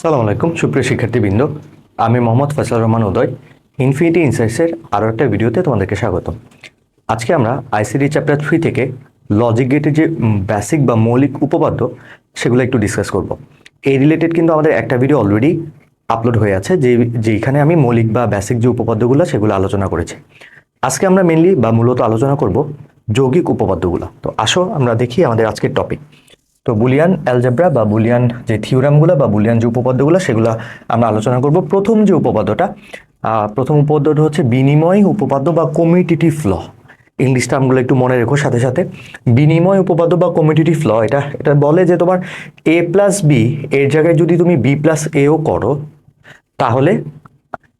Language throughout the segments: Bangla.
আসসালামু আলাইকুম, সুপ্রিয় শিক্ষার্থীবৃন্দ। আমি মোহাম্মদ ফয়সাল রহমান উদয় ইনফিনিটি ইনসাইটসের আরও একটা ভিডিওতে তোমাদেরকে স্বাগতম। আজকে আমরা আইসিডি চ্যাপ্টার থ্রি থেকে লজিক গেটের যে বেসিক বা মৌলিক উপপাদ্য, সেগুলো একটু ডিসকাস করব। এই রিলেটেড কিন্তু আমাদের একটা ভিডিও অলরেডি আপলোড হয়ে আছে, যে যেখানে আমি মৌলিক বা বেসিক যে উপপাদ্যগুলো, সেগুলো আলোচনা করেছি। আজকে আমরা মেনলি বা মূলত আলোচনা করব যৌগিক উপপাদ্যগুলো। তো আসো, আমরা দেখি আমাদের আজকের টপিক তো বুলিয়ান অ্যালজেব্রা বা বুলিয়ান যে থিওরামগুলো বা বুলিয়ান যে উপপাদ্যগুলো, সেগুলো আমরা আলোচনা করব। প্রথম যে উপপাদ্যটা প্রথম উপপাদ্যটা হচ্ছে বিনিময় উপপাদ্য বা কমিটিটিভ ল ইংলিশ টার্মগুলো একটু মনে রেখো সাথে সাথে। বিনিময় উপপাদ্য বা কমিটিটিভ ল এটা এটা বলে যে তোমার এ প্লাস বি এর জায়গায় যদি তুমি বি প্লাস এও করো, তাহলে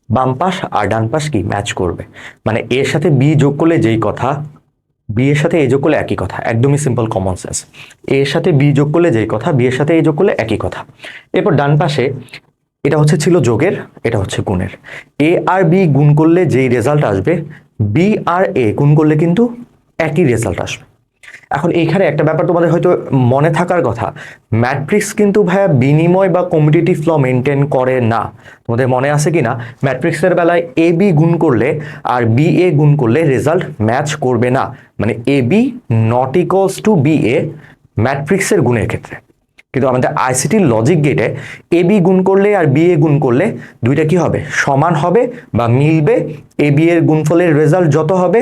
বাম পাশ আর ডান পাশ কি? ম্যাচ করবে। মানে এর সাথে বি যোগ করলে যেই কথা বি এর সাথে এ যোগ করলে একই কথা, একদমই সিম্পল কমন সেন্স এর সাথে বি যোগ করলে যেই কথা বি এর সাথে এ যোগ করলে একই কথা। এরপর ডান পাশে, এটা হচ্ছে ছিল যোগের, এটা হচ্ছে গুণের। এ আর বি গুণ করলে যেই রেজাল্ট আসবে, বি আর এ গুণ করলে কিন্তু একই রেজাল্ট আসবে। এখন এইখানে একটা ব্যাপার তোমাদের হয়তো মনে থাকার কথা। ম্যাট্রিক্স কিন্তু ভাইয়া বিনিময় বা কম্পিটিটিভ ল মেনটেন করে না। তোমাদের মনে আছে কি না ম্যাট্রিক্সের বেলায় এ বি গুণ করলে আর বি এ গুণ করলে রেজাল্ট ম্যাচ করবে না। মানে A B not equals to B A ম্যাট্রিক্সের গুণের ক্ষেত্রে। কিন্তু আমাদের আইসিটি লজিক গেটে এ বি গুণ করলে আর বি এ গুণ করলে দুইটা কি হবে? সমান হবে বা মিলবে। এ বি এর গুণফলের রেজাল্ট যত হবে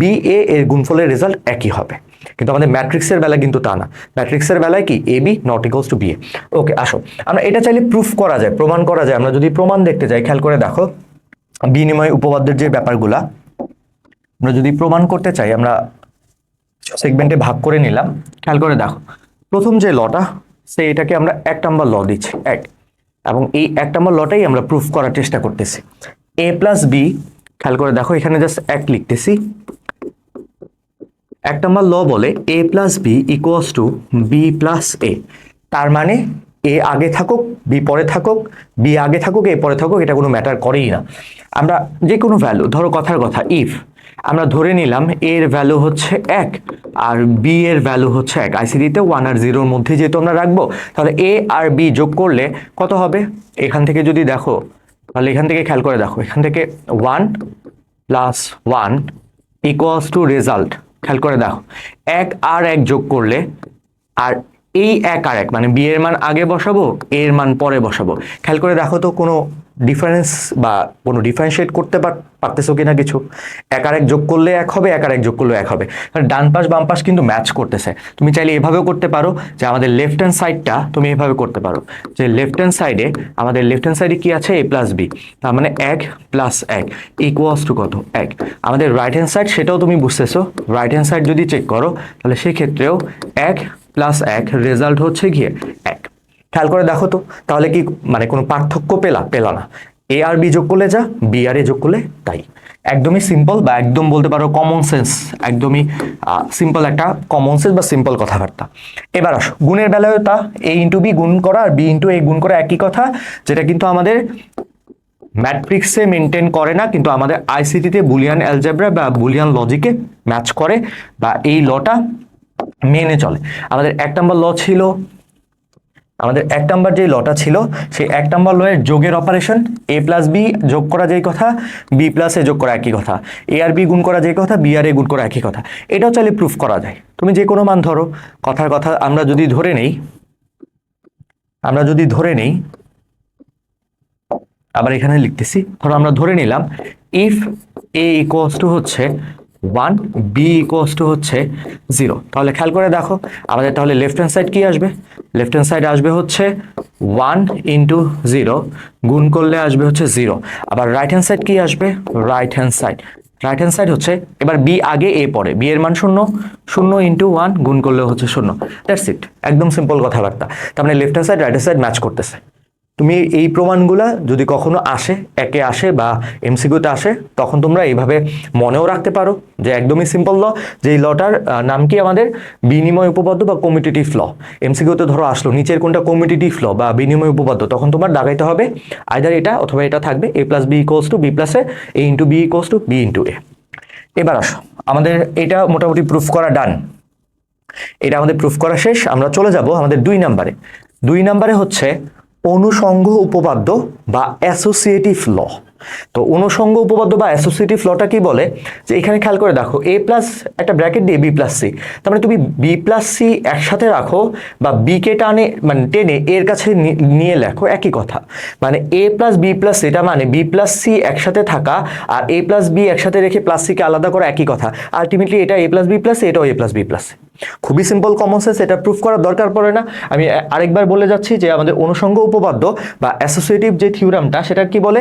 বি এ এর গুণফলের রেজাল্ট একই হবে। কিন্তু আমাদের ম্যাট্রিক্সের বেলায় কিন্তু তা না। ম্যাট্রিক্সের বেলায় কি? A B not equals to B A okay আসো। আমরা এটা চাইলে প্রুফ করা যায়, প্রমাণ করা যায়। আমরা যদি প্রমাণ দেখতে যাই, খেয়াল করে দেখো, বিনিময় উপপাদ্যের যে ব্যাপারগুলা, আমরা যদি প্রমাণ করতে চাই, আমরা সেগমেন্টে ভাগ করে নিলাম। খেয়াল করে দেখো, প্রথম যে লটা, সে এটাকে আমরা এক নাম্বার ল দিচ্ছি, এক। এবং এই এক নাম্বার লটাই আমরা প্রুফ করার চেষ্টা করতেছি। এ প্লাস বি খেয়াল করে দেখো, এখানে জাস্ট এক লিখতেছি। এক নম্বর ল বলে A plus B equals to B plus A তার মানে এ আগে থাকুক বি পরে থাকুক বি আগে থাকুক এ পরে থাকুক, এটা কোনো ম্যাটার করেই না। আমরা যে কোনো ভ্যালু ধরো কথার কথা ইফ আমরা ধরে নিলাম এর ভ্যালু হচ্ছে এক, আর বি এর ভ্যালু হচ্ছে এক। আইসিডিতে ওয়ান আর জিরোর মধ্যে যেহেতু আমরা রাখব, তাহলে এ আর বি যোগ করলে কত হবে? এখান থেকে যদি দেখো, তাহলে এখান থেকে খেয়াল করে দেখো। এখান থেকে one plus one equals to result খেয়াল করে দেখো এক আর এক যোগ করলে আর এই এক আর এক মানে বি এর মান আগে বসাবো এর মান পরে বসাবো। খেয়াল করে দেখো তো কোনো ডিফারেন্স বা কোনো ডিফারেন্সিয়েট করতে পার- পারতেছো কিনা কিছু? এক আর এক যোগ করলে এক হবে, এক আর এক যোগ করলে এক হবে। আর ডান পাশ, বাম পাশ কিন্তু ম্যাচ করতেছে। তুমি চাইলে এভাবেও করতে পারো যে আমাদের লেফট হ্যান্ড সাইডটা তুমি এভাবে করতে পারো। যে লেফট হ্যান্ড সাইডে আমাদের লেফট হ্যান্ড সাইডে কি আছে? এ প্লাস বি তার মানে এক প্লাস এক ইকুয়ালস টু কত? এক। আমাদের রাইট হ্যান্ড সাইড সেটাও তুমি বুঝতেছো। রাইট হ্যান্ড সাইড যদি চেক করো, তাহলে সেক্ষেত্রেও এক প্লাস এক রেজাল্ট হচ্ছে গিয়ে এক। খেয়াল করে দেখো তো, তাহলে কি মানে কোনো পার্থক্য পেলা পেলা না। এ আর বি যোগ করলে যা বি আর এ যোগ করলে তাই। একদমই সিম্পল বা একদম বলতে পারো কমন সেন্স একদমই সিম্পল একটা কমন সেন্স বা সিম্পল কথাবার্তা। এবার আসো, গুণের বেলায় তা এ ইন্টু বি গুণ করা আর বি ইন্টু এ গুণ করা একই কথা, যেটা কিন্তু আমাদের ম্যাট্রিক্সে মেনটেন করে না, কিন্তু আমাদের আইসিটিতে বুলিয়ান অ্যালজেব্রা বা বুলিয়ান লজিকে ম্যাচ করে বা এই লটা মেনে চলে। আমাদের এক নম্বর ল ছিল আমাদের এক নাম্বার যে লটা ছিল, সেই এক নাম্বার লয়ের যোগের অপারেশন এ প্লাস বি যোগ করা যেই কথা বি প্লাস যোগ করা একই কথা এ আর বি গুণ করা যেই কথা বি আর এ গুণ করা একই কথা। এটাও চাইলে প্রুফ করা যায়। তুমি যে কোনো মান ধরো, কথার কথা আমরা যদি ধরে নেই, আমরা যদি ধরে নেই, আবার এখানে লিখতেছি, ধরো আমরা ধরে নিলাম ইফ এ ইকুয়ালস টু হচ্ছে ওয়ান, বি ইকুয়ালস টু হচ্ছে জিরো তাহলে খেয়াল করে দেখো, আমাদের তাহলে লেফট হ্যান্ড সাইড কি আসবে? লেফট হ্যান্ড সাইড আসবে হচ্ছে ওয়ান ইন্টু জিরো গুণ করলে আসবে হচ্ছে জিরো আবার রাইট হ্যান্ড সাইড কি আসবে? Right hand side right hand side হচ্ছে, এবার বি আগে, এ পরে। বি এর মান শূন্য শূন্য ইন্টু ওয়ান গুণ করলে হচ্ছে শূন্য। দ্যাটস ইট একদম সিম্পল কথাবার্তা। তার মানে left hand side right hand side match করতেছে। তুমি এই প্রমাণগুলা যদি কখনো আসে, একে আসে বা এমসিকিউতে আসে, তখন তোমরা এইভাবে মনেও রাখতে পারো যে একদমই সিম্পল ল যে এই লটার নাম কি আমাদের? বিনিময় উপপাদ্য বা কমিটিটিভ ল এমসিকিউতে ধরো আসলো, নিচের কোনটা কমিটিটিভ ল বা বিনিময় উপপাদ্য, তখন তোমার দাগাইতে হবে আইদার এটা অথবা এটা থাকবে A plus B equals to B plus A A into B equals to B into A এবার আসো, আমাদের এটা মোটামুটি প্রুফ করা ডান এটা আমাদের প্রুফ করা শেষ, আমরা চলে যাব আমাদের দুই নাম্বারে দুই নাম্বারে হচ্ছে অনুষঙ্গ উপপাদ্য বা অ্যাসোসিয়েটিভ ল তো অনুষঙ্গ উপপাদ্য বা অ্যাসোসিয়েটিভ লটা কি বলে? যে এখানে খেয়াল করে দেখো এ প্লাস একটা ব্র্যাকেট দিয়ে বি প্লাস সি তার মানে তুমি বি প্লাস সি একসাথে রাখো বা বি কে টানে মানে টেনে এর কাছে নিয়ে লেখো একই কথা। মানে এ প্লাস বি প্লাস এটা মানে বি প্লাস সি একসাথে থাকা আর এ প্লাস বি একসাথে রেখে প্লাস সিকে আলাদা করা একই কথা। আলটিমেটলি এটা এ প্লাস বি প্লাস এটাও এ প্লাস বি প্লাস খুবই সিম্পল কমন সেন্স এটা প্রুফ করার দরকার পড়ে না। আমি আরেকবার বলে যাচ্ছি যে আমাদের অনুষঙ্গ উপপাদ্য বা অ্যাসোসিয়েটিভ যে থিওরামটা সেটা কি বলে?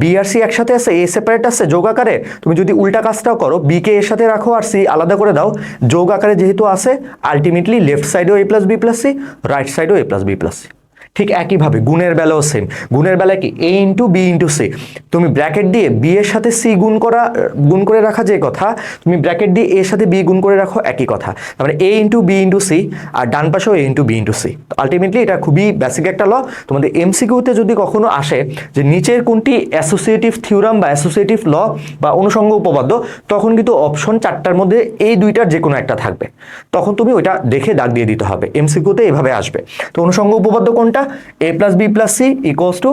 বি আর সি একসাথে আছে, এ সেপারেট আছে, যোগ আকারে। তুমি যদি উল্টা কাজটাও করো বি কে এর সাথে রাখো আর সি আলাদা করে দাও, যোগ আকারে যেহেতু আছে আলটিমেটলি লেফট সাইডেও A plus B plus C right সাইডেও A plus B plus C ঠিক একইভাবে গুণের বেলাও সেম গুণের বেলায় কি A into B into C তুমি ব্র্যাকেট দিয়ে বি এর সাথে সি গুণ করা, গুণ করে রাখা যে কথা, তুমি ব্র্যাকেট দিয়ে এর সাথে বি গুণ করে রাখো একই কথা। তার মানে A into B into C আর ডান পাশেও A into B into C ultimately এটা খুবই বেসিক একটা ল তোমাদের এমসিকিউতে যদি কখনো আসে যে নিচের কোনটি অ্যাসোসিয়েটিভ থিওরাম বা অ্যাসোসিয়েটিভ ল বা অনুষঙ্গ উপপাদ্য, তখন কিন্তু অপশন চারটার মধ্যে এই দুইটার যে কোনো একটা থাকবে। তখন তুমি ওইটা দেখে দাগ দিয়ে দিতে হবে। এমসিকিউতে এভাবে আসবে। তো অনুষঙ্গ উপপাদ্য কোনটা? A plus B plus C equals to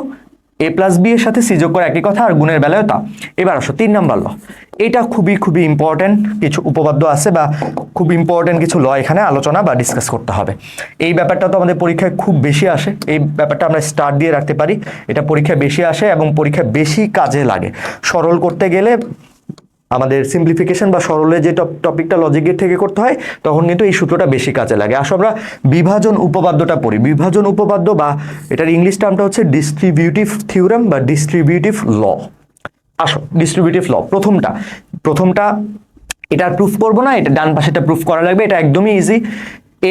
A plus B এর সাথে সি যোগ করা একই কথা আর গুণের বেলায় তা। এবার আসো, তিন নাম্বার ল। এটা খুবই খুবই ইম্পর্টেন্ট কিছু উপপাদ্য আছে বা খুব ইম্পর্টেন্ট কিছু ল এখানে আলোচনা বা ডিসকাস করতে হবে। এই ব্যাপারটা তো আমাদের পরীক্ষায় খুব বেশি আসে। এই ব্যাপারটা আমরা স্টার্ট দিয়ে রাখতে পারি। এটা পরীক্ষায় বেশি আসে এবং পরীক্ষায় বেশি কাজে লাগে। সরল করতে গেলে আমাদের সিম্পলিফিকেশন বা সরলে যে টপিকটা লজিকের থেকে করতে হয়, তখন কিন্তু এই সূত্রটা বেশি কাজে লাগে। আসো আমরা বিভাজন উপপাদ্যটা পড়ি। বিভাজন উপপাদ্য বা এটার ইংলিশ টার্মটা হচ্ছে ডিস্ট্রিবিউটিভ থিওরাম বা ডিস্ট্রিবিউটিভ ল আসো ডিস্ট্রিবিউটিভ ল প্রথমটা। প্রথমটা, এটা প্রুফ করব না, এটা ডান পাশেটা প্রুফ করা লাগবে, এটা একদমই ইজি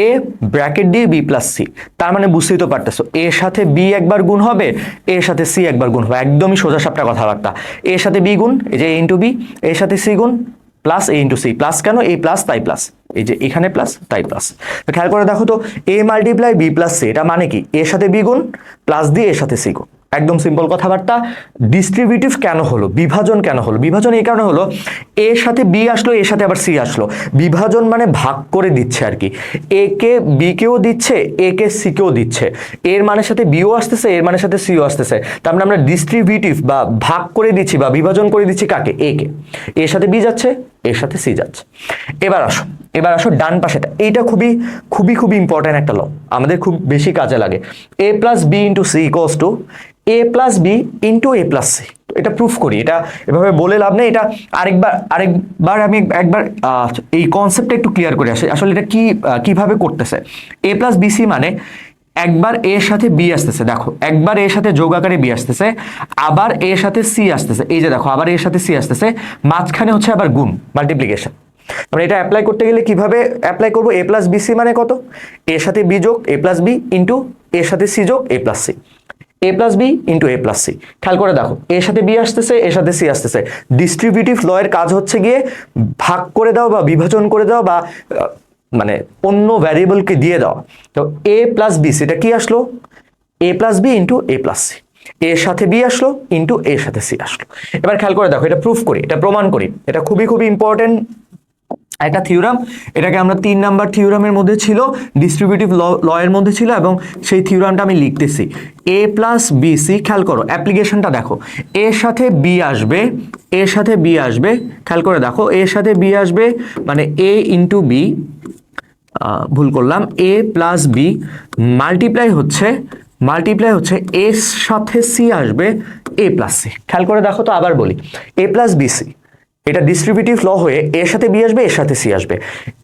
এ ব্র্যাকেট দিয়ে বি প্লাস সি তার মানে বুঝতেই তো পারতেছো এর সাথে বি একবার গুণ হবে এর সাথে সি একবার গুণ হবে। একদমই সোজা সাপটা কথাবার্তা। এর সাথে বি গুণ, এই যে এ ইন্টু বি এর সাথে সি গুণ plus A into C plus কেন? এই প্লাস তাই প্লাস এই যে এখানে প্লাস তাই প্লাস খেয়াল করে দেখো তো A multiply B plus C এটা মানে কি? এর সাথে বি গুণ প্লাস দিয়ে এর সাথে সি গুণ। একদম সিম্পল কথাবার্তা। ডিস্ট্রিবিউটিভ কেন হলো? বিভাজন কেন হলো? বিভাজন এই কারণে হলো এর সাথে বি আসলো, এর সাথে আবার সি আসলো। বিভাজন মানে ভাগ করে দিচ্ছে আর কি। এ কে বি কেও দিচ্ছে, এ কে সি কেও দিচ্ছে। এর মানের সাথে বিও আসতেছে, এর মানের সাথে সিও আসতেছে। তার মানে আমরা ডিস্ট্রিবিউটিভ বা ভাগ করে দিচ্ছি বা বিভাজন করে দিচ্ছি কাকে? এ কে। এর সাথে বি যাচ্ছে এর সাথে সি যাচ্ছে। এবার আসো এবার আসো ডান পাশেটা। এইটা খুবই খুবই খুবই ইম্পর্ট্যান্ট একটা ল আমাদের খুব বেশি কাজে লাগে। A plus B into C equals to A plus B into A plus C এটা প্রুফ করি, এটা এভাবে বলে লাভ নেই, এটা আরেকবার আরেকবার আমি একবার এই কনসেপ্টটা একটু ক্লিয়ার করে আসি। আসলে এটা কি কীভাবে করতেছে? এ প্লাস বিসি মানে একবার এর সাথে বি আসতেছে, দেখো, একবার এর সাথে যোগ আকারে বি আসতেছে, আবার এর সাথে সি আসতেছে। এই যে দেখো, আবার এর সাথে সি আসতেছে, মাঝখানে হচ্ছে আবার গুণ মাল্টিপ্লিকেশন আমরা এটা অ্যাপ্লাই করতে গেলে কীভাবে অ্যাপ্লাই করব? এ প্লাস বিসি মানে কত? এর সাথে বি যোগ এ প্লাস বি ইন্টু এর সাথে সি যোগ A plus C A plus B into A plus C খেয়াল করে দেখো এর সাথে বি আসতেছে এর সাথে সি আসতেছে। ডিস্ট্রিবিউটিভ ল এর কাজ হচ্ছে গিয়ে ভাগ করে দাও বা বিভাজন করে দাও বা মানে অন্য ভ্যারিয়েবলকে দিয়ে দেওয়া তো এ প্লাস বি সেটা কি আসলো? A plus B into A plus C এর সাথে বি আসলো ইন্টু এর সাথে সি আসলো। এবার খেয়াল করে দেখো, এটা প্রুফ করি, এটা প্রমাণ করি। এটা খুবই খুবই ইম্পর্টেন্ট একটা থিওরাম এটাকে আমরা তিন নাম্বার থিওরামের মধ্যে ছিল ডিস্ট্রিবিউটিভ ল এর মধ্যে ছিল এবং সেই থিওরামটা আমি লিখতেছি। এ প্লাস বি সি খেয়াল করো অ্যাপ্লিকেশনটা দেখো। এর সাথে বি আসবে এর সাথে বি আসবে, খেয়াল করে দেখো এর সাথে বি আসবে মানে এ ইন্টু বি ভুল করলাম এ প্লাস বি মাল্টিপ্লাই হচ্ছে মাল্টিপ্লাই হচ্ছে এর সাথে সি আসবে এ প্লাস সি খেয়াল করে দেখো তো আবার বলি। এ প্লাস বি সি এটা ডিস্ট্রিবিউটিভ ল হয়ে এর সাথে বি আসবে, এর সাথে সি আসবে।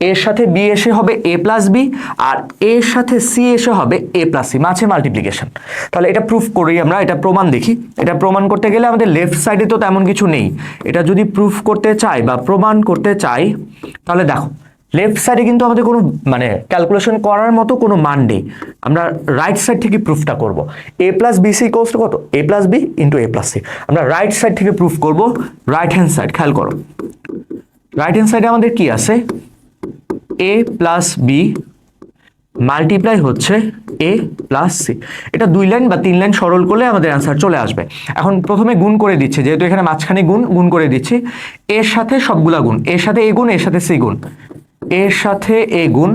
এর সাথে বি এসে হবে এ প্লাস বি, আর এর সাথে সি এসে হবে এ প্লাস সি। মাঝে মাল্টিপ্লিকেশন তাহলে এটা প্রুফ করি আমরা এটা প্রমাণ দেখি। এটা প্রমাণ করতে গেলে আমাদের লেফট সাইডে তো তেমন কিছু নেই। এটা যদি প্রুফ করতে চাই বা প্রমাণ করতে চাই তাহলে দেখো লেফট সাইডে কিন্তু আমাদের কোনো মানে ক্যালকুলেশন করার মতো কোনো মান নেই। আমরা রাইট সাইড থেকে প্রুফটা করব। A plus B C course কত? A plus B into A plus C আমরা রাইট সাইড থেকে প্রুফ করব। রাইট হ্যান্ড সাইড খেয়াল করো। রাইট হ্যান্ড সাইডে আমাদের কি আছে? এ প্লাস বি মাল্টিপ্লাই হচ্ছে এ প্লাস সি এটা দুই লাইন বা তিন লাইন সরল করলে আমাদের অ্যান্সার চলে আসবে। এখন প্রথমে গুণ করে দিচ্ছে, যেহেতু এখানে মাঝখানে গুণ গুণ করে দিচ্ছি। এর সাথে সবগুলা গুণ। এর সাথে এ গুণ এর সাথে সি গুণ। এর সাথে এ গুণ,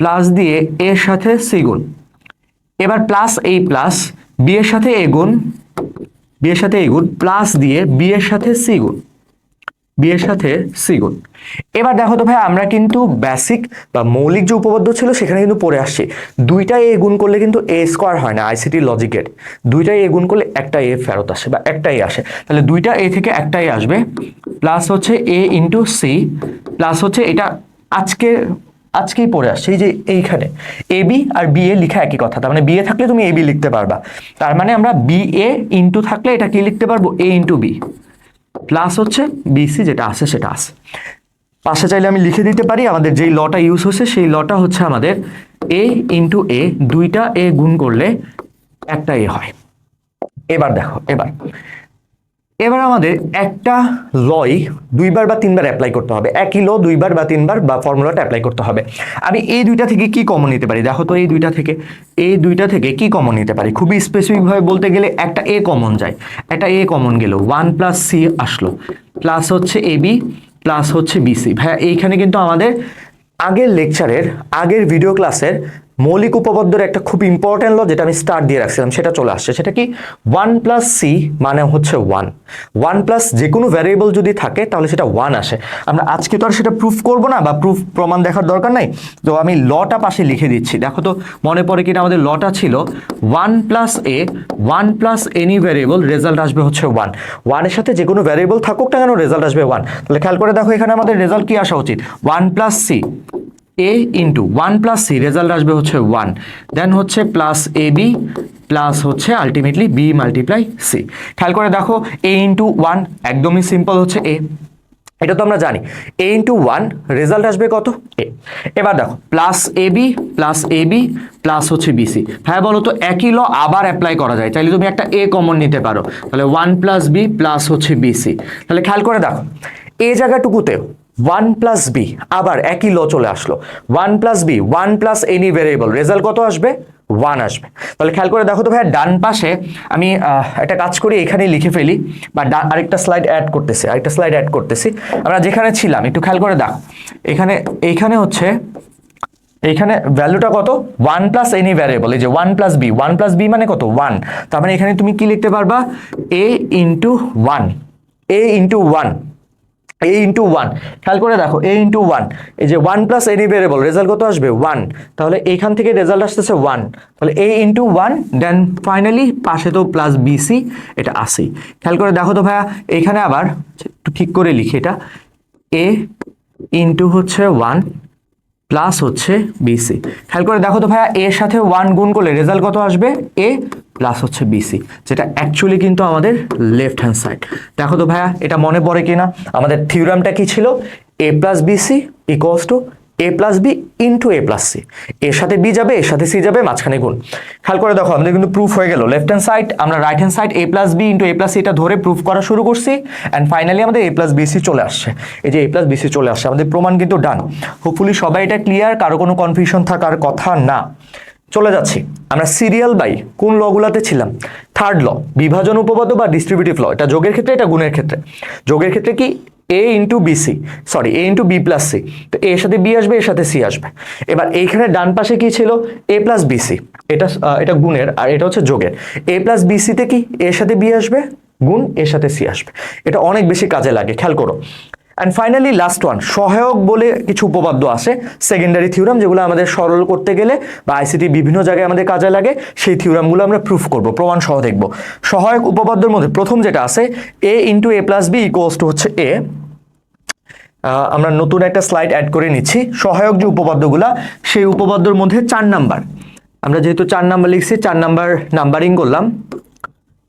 প্লাস দিয়ে এর সাথে সি গুণ। এবার প্লাস এই প্লাস, বি এর সাথে এ গুণ, বি এর সাথে এ গুণ, প্লাস দিয়ে বি এর সাথে সি গুণ, বি এর সাথে সি গুণ। এবার দেখো তো ভাই, আমরা কিন্তু বেসিক বা মৌলিক যে উপপাদ্য ছিল সেখানে কিন্তু পড়ে আসছি। দুইটা এ গুণ করলে কিন্তু এ স্কোয়ার হয় না আইসিটি লজিকের দুইটা এ গুণ করলে একটা এ ফেরত আসে বা একটাই আসে। তাহলে দুইটা এ থেকে একটাই আসবে, প্লাস হচ্ছে এ ইন্টু সি প্লাস হচ্ছে এটা আজকে, আজকেই পড়ে আসছে, এই যে এইখানে। A B R B A লিখা একই কথা, তার মানে বি এ থাকলে তুমি এ বি লিখতে পারবা। তার মানে আমরা বি এ ইন্টু থাকলে এটা কি লিখতে পারব? এ ইন্টু বি প্লাস হচ্ছে বিসি যেটা আছে, সেটা আসে পাশে চাইলে আমি লিখে দিতে পারি, আমাদের যেই লটা ইউজ হচ্ছে, সেই লটা হচ্ছে আমাদের এ ইন্টু এ দুইটা এ গুণ করলে একটা এ হয়। এবার দেখো, এবার। এবার আমাদের একটা লই দুইবার বা তিনবার অ্যাপ্লাই করতে হবে। একই ল দুইবার বা তিনবার বা ফর্মুলাটা অ্যাপ্লাই করতে হবে। আমি এই দুইটা থেকে কি কমন নিতে পারি? দেখো তো এই দুইটা থেকে। এই দুইটা থেকে কি কমন নিতে পারি? খুবই স্পেসিফিকভাবে বলতে গেলে একটা এ কমন যায়। একটা এ কমন গেল। ওয়ান প্লাস সি আসলো। প্লাস হচ্ছে এ বি প্লাস হচ্ছে বিসি ভাইয়া, এইখানে কিন্তু আমাদের আগের লেকচারের আগের ভিডিও ক্লাসের মৌলিক উপপাদ্যের একটা খুব ইম্পর্ট্যান্ট ল যেটা আমি স্টার্ট দিয়ে রাখছিলাম, সেটা চলে আসছে। সেটা কি? ওয়ান প্লাস সি মানে হচ্ছে ওয়ান ওয়ান প্লাস যে কোনো ভ্যারিয়েবল যদি থাকে, তাহলে সেটা ওয়ান আসে। আমরা আজকে তো আর সেটা প্রুফ করব না বা প্রুফ প্রমাণ দেখার দরকার নাই। তো আমি লটা পাশে লিখে দিচ্ছি। দেখো তো, মনে পড়ে কিনা আমাদের লটা ছিল one plus A one plus any variable result আসবে হচ্ছে ওয়ান ওয়ানের সাথে যে কোনো ভ্যারিয়েবল থাকুক না কেন রেজাল্ট আসবে ওয়ান তাহলে খেয়াল করে দেখো, এখানে আমাদের রেজাল্ট কি আসা উচিত? One plus C A into one plus C result আসবে হচ্ছে ওয়ান দেন হচ্ছে প্লাস এ বি প্লাস হচ্ছে আলটিমেটলি বি মাল্টিপ্লাই সি খেয়াল করে দেখো এ ইন্টু ওয়ান একদমই সিম্পল হচ্ছে এ এটা তো আমরা জানি। এ ইন্টু ওয়ান রেজাল্ট আসবে কত? এ এবার দেখো plus A B plus A B plus হচ্ছে বিসি হ্যাঁ বলো তো, একই ল আবার অ্যাপ্লাই করা যায়। চাইলে তুমি একটা এ কমন নিতে পারো। তাহলে ওয়ান প্লাস বি প্লাস হচ্ছে বিসি তাহলে খেয়াল করে দেখো এই জায়গাটুকুতেও ওয়ান প্লাস বি, আবার একই ল চলে আসলো। One plus B one plus any variable result কত আসবে? ওয়ান আসবে। তাহলে খেয়াল করে দেখো তো ভাইয়া, ডান পাশে আমি একটা কাজ করি এখানে লিখে ফেলি, বা আরেকটা স্লাইড অ্যাড করতেছি, আরেকটা স্লাইড অ্যাড করতেছি। আমরা যেখানে ছিলাম, একটু খেয়াল করে দেখো, এখানে এইখানে হচ্ছে এইখানে ভ্যালুটা কত? ওয়ান প্লাস এনি ভ্যারিয়েবল এই যে one plus B one plus B মানে কত? ওয়ান। তার মানে এখানে তুমি কি লিখতে পারবা? A into one A into one A into one খেয়াল করে দেখো এ ইন্টু ওয়ান এই যে one plus any variable result কত আসবে? ওয়ান তাহলে এখান থেকে রেজাল্ট আসতেছে ওয়ান তাহলে A into one then finally পাশে তো প্লাস বিসি এটা আসি খেয়াল করে দেখো তো ভাইয়া, এখানে আবার একটু ঠিক করে লিখি এটা। এ ইন্টু হচ্ছে ওয়ান প্লাস হচ্ছে বিসি খেয়াল করে দেখো তো ভাইয়া এর সাথে ওয়ান গুণ করলে রেজাল্ট কত আসবে? এ প্লাস হচ্ছে বিসি যেটা অ্যাকচুয়ালি কিন্তু আমাদের লেফট হ্যান্ড সাইড দেখো তো ভাইয়া, এটা মনে পড়ে কিনা? আমাদের থিওরামটা কি ছিল? A plus BC equals to A plus B into A plus C এর সাথে বি যাবে এর সাথে সি যাবে, মাঝখানে গুণ। খেয়াল করে দেখো, আমাদের কিন্তু প্রুফ হয়ে গেল। লেফট হ্যান্ড সাইড আমরা right hand side A plus B into A plus এটা ধরে প্রুফ করা শুরু করছি। অ্যান্ড ফাইনালি আমাদের এ প্লাস বিসি চলে আসছে। এই যে এ প্লাস বিসি চলে আসছে, আমাদের প্রমাণ কিন্তু ডান হোপফুলি সবাই এটা ক্লিয়ার কারও কোনো কনফিউশন থাকার কথা না। চলে যাচ্ছি। আমরা সিরিয়াল বাই কোন লগুলাতে ছিলাম? থার্ড ল বিভাজন উপপাদ্য বা ডিস্ট্রিবিউটিভ ল এটা যোগের ক্ষেত্রে, এটা গুণের ক্ষেত্রে। যোগের ক্ষেত্রে কি? A into BC sorry A into B plus C তো এর সাথে বি আসবে এর সাথে সি আসবে। এবার এইখানে ডান পাশে কি ছিল? এ প্লাস বিসি এটা এটা গুণের, আর এটা হচ্ছে যোগের। এ প্লাস বিসিতে কি? এর সাথে বি আসবে, গুণ এর সাথে সি আসবে। এটা অনেক বেশি কাজে লাগে, খেয়াল করো। অ্যান্ড ফাইনালি লাস্ট ওয়ান সহায়ক বলে কিছু উপপাদ্য আছে সেকেন্ডারি থিওরাম যেগুলো আমাদের সরল করতে গেলে বা আইসিটি বিভিন্ন জায়গায় আমাদের কাজে লাগে, সেই থিওরামগুলো আমরা প্রুফ করব, প্রমাণ সহ দেখব। সহায়ক উপপাদ্যের মধ্যে প্রথম যেটা আছে A into A plus B equals to হচ্ছে এ আমরা নতুন একটা স্লাইড অ্যাড করে নিচ্ছি। সহায়ক যে উপপাদ্যগুলা, সেই উপপাদ্যর মধ্যে চার নাম্বার। আমরা যেহেতু চার নাম্বার লিখছি, চার নাম্বার নাম্বারিং করলাম,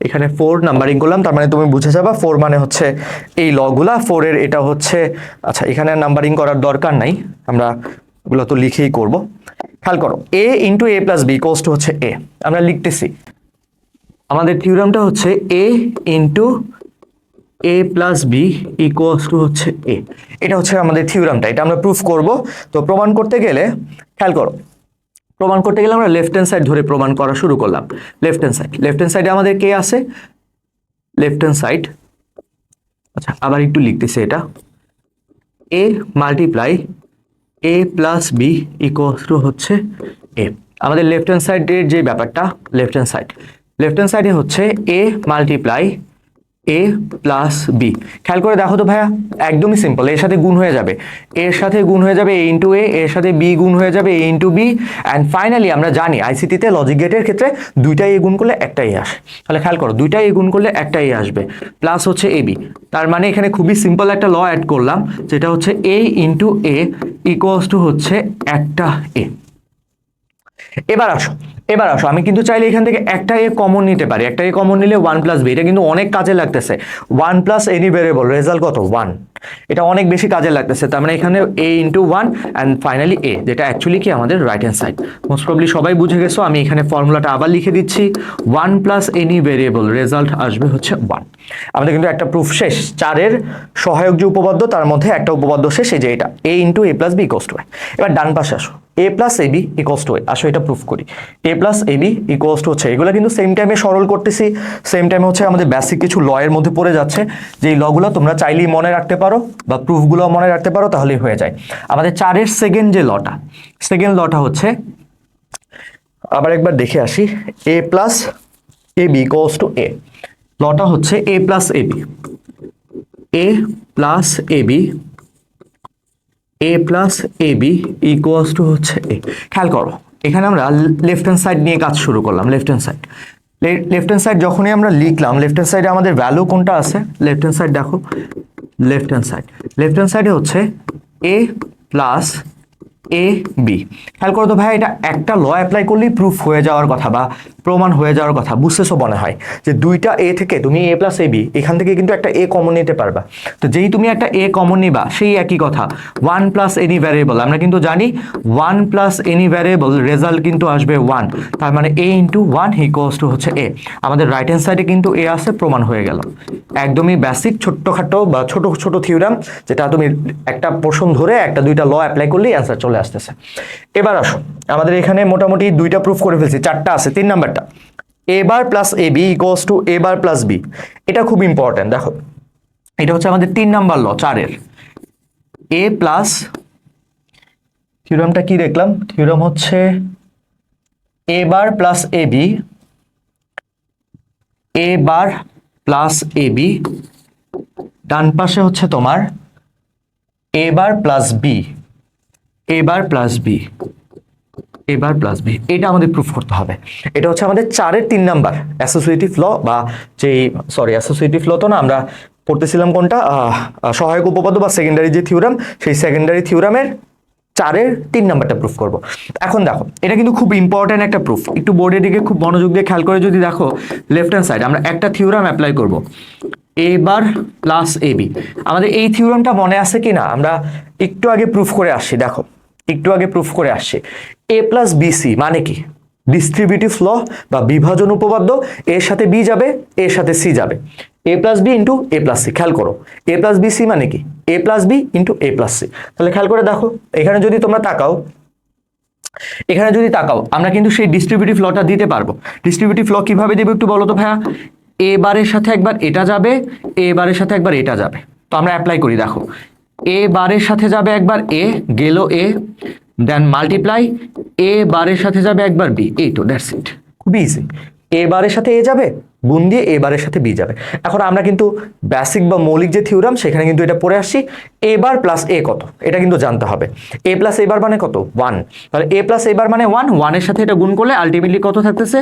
এখানে ফোর নাম্বারিং করলাম, তার মানে তুমি বুঝে যাবা ফোর মানে হচ্ছে এই লগুলা ফোরের এটা হচ্ছে আচ্ছা এখানে নাম্বারিং করার দরকার নাই, আমরা ওগুলো তো লিখেই করব। খেয়াল করো A into A plus B cost হচ্ছে এ আমরা লিখতেছি। আমাদের থিওরামটা হচ্ছে A into A plus B equals to হচ্ছে এ এটা হচ্ছে আমাদের থিওরামটা এটা আমরা প্রুফ করব। তো প্রমাণ করতে গেলে, খেয়াল করো, প্রমাণ করতে গেলে আমরা লেফট হ্যান্ড সাইড ধরে প্রমাণ করা শুরু করলাম। Left hand side left hand সাইডে আমাদের কে আছে? লেফট হ্যান্ড সাইড আচ্ছা আবার একটু লিখতেছি এটা। A multiply A plus B equals to হচ্ছে এ আমাদের লেফট হ্যান্ড সাইডের যে ব্যাপারটা left hand side left hand সাইডে হচ্ছে A multiply A plus B খেয়াল করে দেখো তো ভাইয়া, একদমই সিম্পল এর সাথে গুণ হয়ে যাবে। এর সাথে গুণ হয়ে যাবে এ ইন্টু এ এর সাথে বি গুণ হয়ে যাবে A into B and finally আমরা জানি আইসিটিতে লজিক গেটের ক্ষেত্রে দুইটাই এ গুণ করলে একটাই আসে। তাহলে খেয়াল করো, দুইটাই এ গুণ করলে একটাই আসবে। প্লাস হচ্ছে এ বি তার মানে এখানে খুবই সিম্পল একটা ল অ্যাড করলাম, যেটা হচ্ছে A into A equals to হচ্ছে একটা এ এবার আসো। এবার আসো, আমি কিন্তু চাইলে এখান থেকে একটা এ কমন নিতে পারি। একটা এ কমন নিলে ওয়ান প্লাস বি এটা কিন্তু অনেক কাজে লাগতেছে। One plus any variable result কত? ওয়ান এটা অনেক বেশি কাজে লাগতেছে, তার মানে এখানে A into one and finally A যেটা অ্যাকচুয়ালি কি আমাদের right hand side most probably সবাই বুঝে গেছো, আমি এখানে ফর্মুলাটা আবার লিখে দিচ্ছি। One plus any variable result আসবে হচ্ছে ওয়ান আমাদের কিন্তু একটা প্রুফ শেষ। চারের সহায়ক যে উপপাদ্য, তার মধ্যে একটা উপপাদ্য শেষ, এই যে এটা। A into A plus B equals to এবার ডান পাশে আসো। A plus A B equals to আসো, এটা প্রুফ করি। A plus A B equals to হচ্ছে, এগুলো কিন্তু সেম টাইমে সরল করতেছি। সেম টাইমে হচ্ছে আমাদের বেসিক কিছু লয়ের মধ্যে পড়ে যাচ্ছে। যেই লগুলো তোমরা চাইলেই মনে রাখতে পারো বা প্রুফগুলো মনে রাখতে পারো, তাহলেই হয়ে যায়। আমাদের চারের সেকেন্ড যে লটা সেকেন্ড লটা হচ্ছে, আবার একবার দেখে আসি। A plus A B equals to A লটা হচ্ছে A plus A B A plus A B A plus A B equals to হচ্ছে এ খেয়াল করো, এখানে আমরা লেফট হ্যান্ড সাইড নিয়ে কাজ শুরু করলাম left hand side left hand side যখনই আমরা লিখলাম লেফট হ্যান্ড সাইডে আমাদের ভ্যালু কোনটা আছে? লেফট হ্যান্ড সাইড দেখো left hand side left hand সাইডে হচ্ছে এ প্লাস এ বি খেয়াল করো তো ভাই এটা একটা ল অ্যাপ্লাই করলেই প্রুফ হয়ে যাওয়ার কথা বা প্রমাণ হয়ে যাওয়ার কথা। বুঝতেছো মনে হয়? যে দুইটা এ থেকে তুমি এ প্লাস এ বি এখান থেকে কিন্তু একটা এ কমন নিতে পারবা। তো যেই তুমি একটা এ কমন নিবা, সেই একই কথা। ওয়ান প্লাস এনি ভ্যারিয়েবল আমরা কিন্তু জানি one plus any variable result কিন্তু আসবে ওয়ান তার মানে A into one equals to হচ্ছে এ আমাদের রাইট হ্যান্ড সাইডে কিন্তু এ আছে, প্রমাণ হয়ে গেল। একদমই বেসিক ছোট্টখাটো বা ছোট ছোট থিওরাম যেটা তুমি একটা পোর্শন ধরে একটা দুইটা ল অ্যাপ্লাই করলেই অ্যান্সার চলে আসতেছে। এবার আসো। আমাদের এখানে মোটামুটি দুইটা প্রুফ করে ফেলছি, চারটা আছে, তিন নাম্বারটা A bar plus A B equals to A bar plus B এটা খুব ইম্পর্ট্যান্ট দেখো। এটা হচ্ছে আমাদের তিন নাম্বার ল চারের। এ প্লাস থিওরামটা কি দেখলাম? থিওরাম হচ্ছে A bar plus A B A bar plus A B ডান পাশে হচ্ছে তোমার A bar plus B A bar plus B এবার প্লাস বি এটা আমাদের প্রুফ করতে হবে। এটা হচ্ছে আমাদের চারের তিন নাম্বার অ্যাসোসিয়েটিভ ল বা যেই সরি অ্যাসোসিয়েটিভ ল তো না, আমরা পড়তেছিলাম কোনটা? সহায়ক উপপাদ্য বা সেকেন্ডারি যে থিওরাম সেই সেকেন্ডারি থিওরামের চারের তিন নাম্বারটা প্রুফ করব। এখন দেখো, এটা কিন্তু খুব ইম্পর্ট্যান্ট একটা প্রুফ একটু বোর্ডের দিকে খুব মনোযোগ দিয়ে খেয়াল করে যদি দেখো লেফট হ্যান্ড সাইড আমরা একটা থিওরাম অ্যাপ্লাই করব। এ বার প্লাস এ বি আমাদের এই থিওরামটা মনে আছে কি না আমরা একটু আগে প্রুফ করে আসছি, দেখো। একটু আগে প্রুফ করে আসছে। এ প্লাস বিসি মানে কি? ডিস্ট্রিবিউটিভ ল বা বিভাজন উপপাদ্য এর সাথে বি যাবে এর সাথে সি যাবে। A plus B into A plus C খেয়াল করো। এ প্লাস বি সি মানে কি? A plus B into A plus C তাহলে খেয়াল করে দেখো, এখানে যদি তোমরা তাকাও, এখানে যদি তাকাও, আমরা কিন্তু সেই ডিস্ট্রিবিউটিভ লটা দিতে পারব। ডিস্ট্রিবিউটিভ ল কীভাবে দেবো একটু বলো তো ভাইয়া? এ বারের সাথে একবার এটা যাবে এ বারের সাথে একবার এটা যাবে। তো আমরা অ্যাপ্লাই করি, দেখো। এ বারের সাথে যাবে একবার এ, গেল এ দেন মাল্টিপ্লাই এ বারের সাথে যাবে একবার বি, এই তো দ্যাটস ইট খুবই ইজি এ বারের সাথে এ যাবে, গুণ দিয়ে এ বারের সাথে বি যাবে। এখন আমরা কিন্তু বেসিক বা মৌলিক যে থিওরাম সেখানে কিন্তু এটা পড়ে আসছি। এ বার প্লাস এ কত? এটা কিন্তু জানতে হবে। এ প্লাস এ বার মানে কত? ওয়ান তাহলে এ প্লাস এ বার মানে ওয়ান ওয়ানের সাথে এটা গুণ করলে আলটিমেটলি কত থাকতেছে?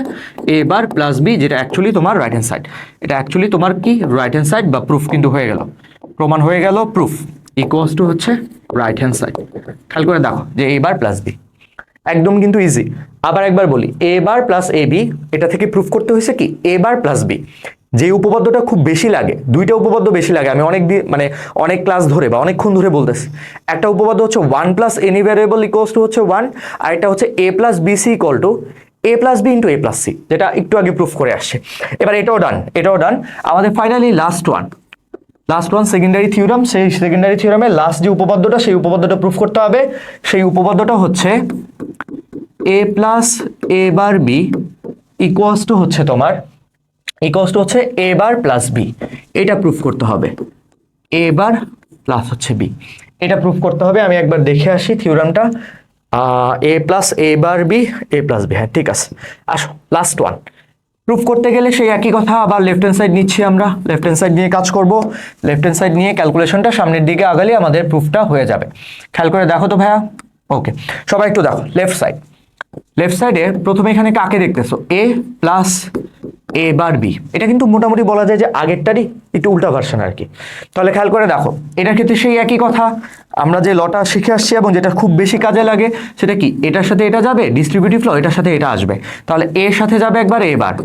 এ বার প্লাস বি যেটা অ্যাকচুয়ালি তোমার রাইট হ্যান্ড সাইড এটা অ্যাকচুয়ালি তোমার কি? রাইট হ্যান্ড সাইড বা প্রুফ কিন্তু হয়ে গেল। প্রমাণ হয়ে গেল প্রুফ ইকুয়ালস টু হচ্ছে রাইট হ্যান্ড সাইড খেয়াল করে দেখো যে এ বার প্লাস বি একদম কিন্তু ইজি আবার একবার বলি এ বার প্লাস এ বি এটা থেকে প্রুফ করতে হয়েছে কি? এ বার প্লাস বি যে উপপাদ্যটা খুব বেশি লাগে, দুইটা উপপাদ্য বেশি লাগে, আমি অনেক মানে অনেক ক্লাস ধরে বা অনেকক্ষণ ধরে বলতেছি। একটা উপপাদ্য হচ্ছে one plus any variable equals to হচ্ছে ওয়ান আর এটা হচ্ছে A plus B C equal to A plus B into A plus C যেটা একটু আগে প্রুফ করে আসছে। এবার এটাও ডান এটাও ডান আমাদের finally last one last one secondary theorem সেই সেকেন্ডারি থিওরামের লাস্ট যে উপপাদ্যটা, সেই উপপাদ্যটা প্রুফ করতে হবে। সেই উপপাদ্যটা হচ্ছে A plus A bar B equals to হচ্ছে তোমার ইকুয়ালস টু হচ্ছে এ বার প্লাস বি এটা প্রুফ করতে হবে। এ বার প্লাস হচ্ছে বি এটা প্রুফ করতে হবে। আমি একবার দেখে আসি থিওরামটা A plus A bar B A plus B হ্যাঁ ঠিক আছে। আসো লাস্ট ওয়ান প্রুফ করতে গেলে সেই একই কথা, আবার লেফট হ্যান্ড সাইড নিচ্ছি আমরা। লেফট হ্যান্ড সাইড নিয়ে কাজ করব। লেফট হ্যান্ড সাইড নিয়ে ক্যালকুলেশনটা সামনের দিকে আগালে আমাদের প্রুফটা হয়ে যাবে। খেয়াল করে দেখো তো ভাইয়া? ওকে সবাই একটু দেখো লেফট সাইড লেফট সাইডে প্রথমে এখানে কাকে দেখতেছো? এ প্লাস এ বার বি এটা কিন্তু মোটামুটি বলা যায় যে আগেরটারই একটু উল্টা ভার্সন আর কি। তাহলে খেয়াল করে দেখো, এটার ক্ষেত্রে সেই একই কথা। আমরা যে লটা শিখে আসছি এবং যেটা খুব বেশি কাজে লাগে, সেটা কি? এটার সাথে এটা যাবে? ডিস্ট্রিবিউটিভ ল এটার সাথে এটা আসবে। তাহলে এর সাথে যাবে একবার এ বার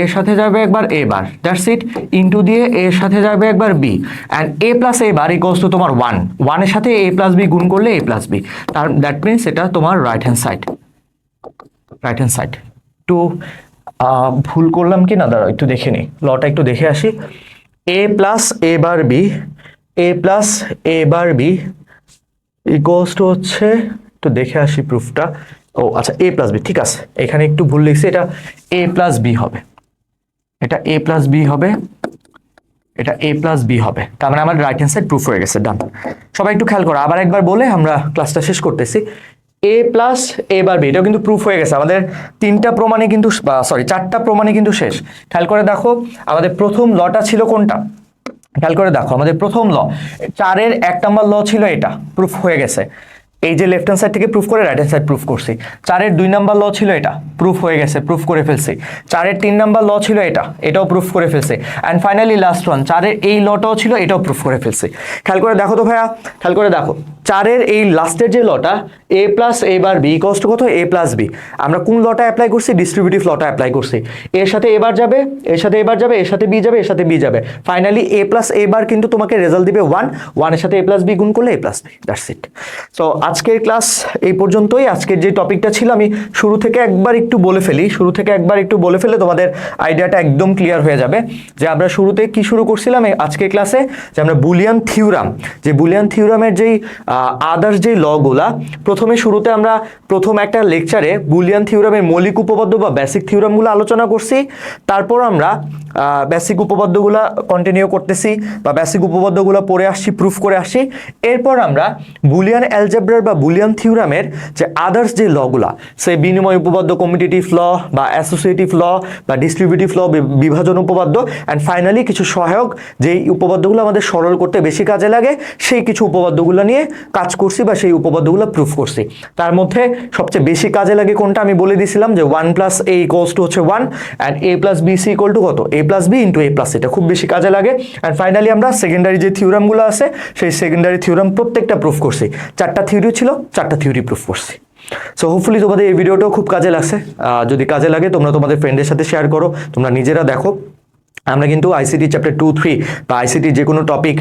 এর সাথে যাবে একবার এ বার দ্যাটস ইট ইন্টু দিয়ে এর সাথে যাবে একবার B and A plus A bar equals to তোমার ওয়ান ওয়ানের সাথে এ প্লাস বি গুণ করলে এ প্লাস বি তার দ্যাট মিনস এটা তোমার right hand side right hand side একটু ভুল করলাম কি না দাঁড়াও, একটু দেখে নিই লটা একটু দেখে আসি। A plus A bar B A plus A bar B equals to হচ্ছে, একটু দেখে আসি প্রুফটা ও আচ্ছা এ প্লাস বি ঠিক আছে। এখানে একটু ভুল লিখছি, এটা এ প্লাস বি হবে। এটা এ প্লাস বি হবে, এটা এ প্লাস বি হবে। তার মানে আমার রাইট হ্যান্ড সাইড প্রুফ হয়ে গেছে ডান সবাই একটু খেয়াল করো, আবার একবার বলে আমরা ক্লাসটা শেষ করতেছি। এ প্লাস এ বার বি এটাও কিন্তু প্রুফ হয়ে গেছে। আমাদের তিনটা প্রমাণে কিন্তু সরি চারটা প্রমাণে কিন্তু শেষ। খেয়াল করে দেখো, আমাদের প্রথম লটা ছিল কোনটা? খেয়াল করে দেখো, আমাদের প্রথম ল চারের এক নম্বর ল ছিল এটা প্রুফ হয়ে গেছে। এই যে লেফট হ্যান্ড সাইড থেকে প্রুফ করে রাইট হ্যান্ড সাইড প্রুফ করছি। চারের দুই নাম্বার ল ছিল এটা প্রুফ হয়ে গেছে প্রুফ করে ফেলছি। চারের তিন নাম্বার ল ছিল এটা, এটাও প্রুফ করে ফেলছে। অ্যান্ড ফাইনালি লাস্ট ওয়ান চারের এই লটাও ছিল, এটাও প্রুফ করে ফেলছে। খেয়াল করে দেখো তো ভাইয়া, খেয়াল করে দেখো। চারের এই লাস্টের যে লটা এ প্লাস এ বার বি কষ্ট কত? এ প্লাস বি আমরা কোন লটা অ্যাপ্লাই করছি? ডিস্ট্রিবিউটিভ লটা অ্যাপ্লাই করছি। এর সাথে এবার যাবে, এর সাথে এবার যাবে, এর সাথে বি যাবে, এর সাথে বি যাবে। ফাইনালি এ প্লাস এ বার কিন্তু তোমাকে রেজাল্ট দিবে ওয়ান ওয়ানের সাথে এ প্লাস বি গুণ করলে A plus B that's it so আজকের ক্লাস এই পর্যন্তই। আজকের যে টপিকটা ছিল, আমি শুরু থেকে একবার একটু বলে ফেলি। শুরু থেকে একবার একটু বলে ফেলে তোমাদের আইডিয়াটা একদম ক্লিয়ার হয়ে যাবে। যে আমরা শুরুতে কি শুরু করছিলাম আজকের ক্লাসে যে আমরা বুলিয়ান থিওরাম। যে বুলিয়ান থিওরামের যেই আদার্স যে লগুলা প্রথমে শুরুতে আমরা প্রথম একটা লেকচারে বুলিয়ান থিওরামের মৌলিক উপপাদ্য বা বেসিক থিওরামগুলো আলোচনা করছি। তারপর আমরা বেসিক উপপাদ্যগুলো কন্টিনিউ করতেছি বা বেসিক উপপাদ্যগুলো পড়ে আসছি প্রুফ করে আসছি। এরপর আমরা বুলিয়ান অ্যালজেব্রার বা বুলিয়ান থিওরামের যে আদার্স যে লগুলা সে বিনিময় উপপাদ্য কমিটিটিভ ল বা অ্যাসোসিয়েটিভ ল বা ডিস্ট্রিবিউটিভ ল বিভাজন উপপাদ্য। অ্যান্ড ফাইনালি কিছু সহায়ক যেই উপপাদ্যগুলো আমাদের সরল করতে বেশি কাজে লাগে, সেই কিছু উপপাদ্যগুলো নিয়ে কাজ করছি বা সেই উপপাদ্যগুলো প্রুফ করছি। তার মধ্যে সবচেয়ে বেশি কাজে লাগে কোনটা? আমি বলে দিয়েছিলাম যে one plus A equals to হচ্ছে one and A plus B C equal to কত? A plus B into A plus এটা খুব বেশি কাজে লাগে। অ্যান্ড ফাইনালি আমরা সেকেন্ডারি যে থিওরামগুলো আছে, সেই সেকেন্ডারি থিওরাম প্রত্যেকটা প্রুফ করছি। চারটা থিওরি ছিল, চারটা থিওরি প্রুফ করছি। সো হোপফুলি তোমাদের এই ভিডিওটাও খুব কাজে লাগছে। যদি কাজে লাগে তোমরা তোমাদের ফ্রেন্ডের সাথে শেয়ার করো, তোমরা নিজেরা দেখো। আমরা কিন্তু আইসিটি চ্যাপ্টার টু থ্রি বা আইসিটি যে কোনো টপিক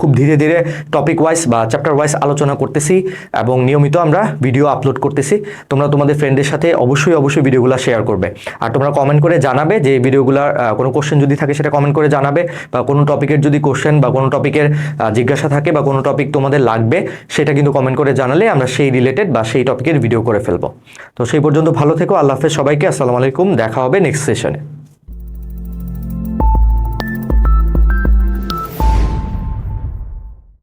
খুব ধীরে ধীরে টপিক ওয়াইজ বা চ্যাপ্টার ওয়াইজ আলোচনা করতেছি এবং নিয়মিত আমরা ভিডিও আপলোড করতেছি। তোমরা তোমাদের ফ্রেন্ডের সাথে অবশ্যই অবশ্যই ভিডিওগুলো শেয়ার করবে। আর তোমরা কমেন্ট করে জানাবে যে ভিডিওগুলোর কোনো কোশ্চেন যদি থাকে সেটা কমেন্ট করে জানাবে বা কোনো টপিকের যদি কোশ্চেন বা কোনো টপিকের জিজ্ঞাসা থাকে বা কোনো টপিক তোমাদের লাগবে সেটা কিন্তু কমেন্ট করে জানালে আমরা সেই রিলেটেড বা সেই টপিকের ভিডিও করে ফেলব। তো সেই পর্যন্ত ভালো থেকো, আল্লাহ হাফেজ সবাইকে, আসসালামু আলাইকুম, দেখা হবে নেক্সট সেশনে